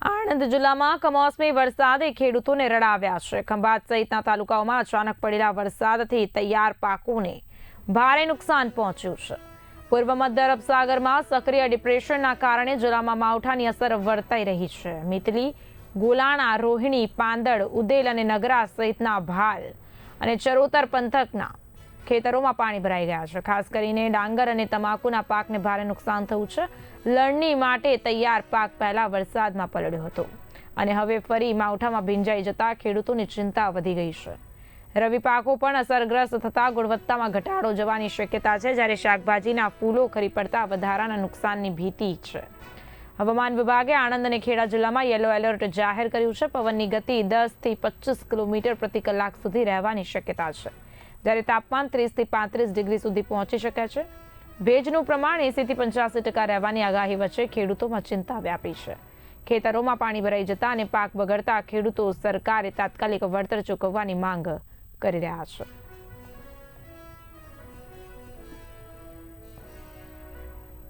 આણંદ જિલ્લામાં કમોસમી વરસાદે ખેડૂતોને રડાવ્યા છે. ખંભાત સહિતના તાલુકાઓમાં અચાનક પડેલા વરસાદથી તૈયાર પાકોને ભારે નુકસાન પહોંચ્યું છે. પૂર્વ મધ્ય અરબ સાગરમાં સક્રિય ડિપ્રેશનના કારણે જિલ્લામાં માવઠાની અસર વર્તાઈ રહી છે. મિતલી, ગોલાણા રોહિણી પાંદડ, ઉદેલ અને નગરા સહિતના ભાલ અને ચરોતર પંથકના ખેતરોમાં પાણી ભરાઈ ગયા છે. ખાસ કરીને ડાંગર અને તમાકુના પાકને ભારે નુકસાન થયું છે. લણણી માટે તૈયાર પાક પહેલા વરસાદમાં પલળ્યો હતો. અને હવે ફરી માવઠામાં ભીંજાઈ જતા ખેડૂતોની ચિંતા વધી ગઈ છે. રવિ પાકો પણ અસરગ્રસ્ત થતા ગુણવત્તામાં ઘટાડો જવાની શક્યતા છે, જ્યારે શાકભાજીના ફૂલો ખરી પડતા વધારાના નુકસાનની ભીતિ છે. હવામાન વિભાગે આણંદ અને ખેડા જિલ્લામાં યલો એલર્ટ જાહેર કર્યું છે. પવનની ગતિ દસથી પચીસ કિલોમીટર પ્રતિ કલાક સુધી રહેવાની શક્યતા છે. જ્યારે તાપમાન ત્રીસથી પાંત્રીસ ડિગ્રી સુધી પહોંચી શકે છે. ભેજનું પ્રમાણ એંસીથી પંચ્યાસી ટકા રહેવાની આગાહી વચ્ચે ખેડૂતોમાં ચિંતા વ્યાપી છે. ખેતરોમાં પાણી ભરાઈ જતા અને પાક બગડતા ખેડૂતો સરકારે તાત્કાલિક વળતર ચૂકવવાની માંગ કરી રહ્યા છે.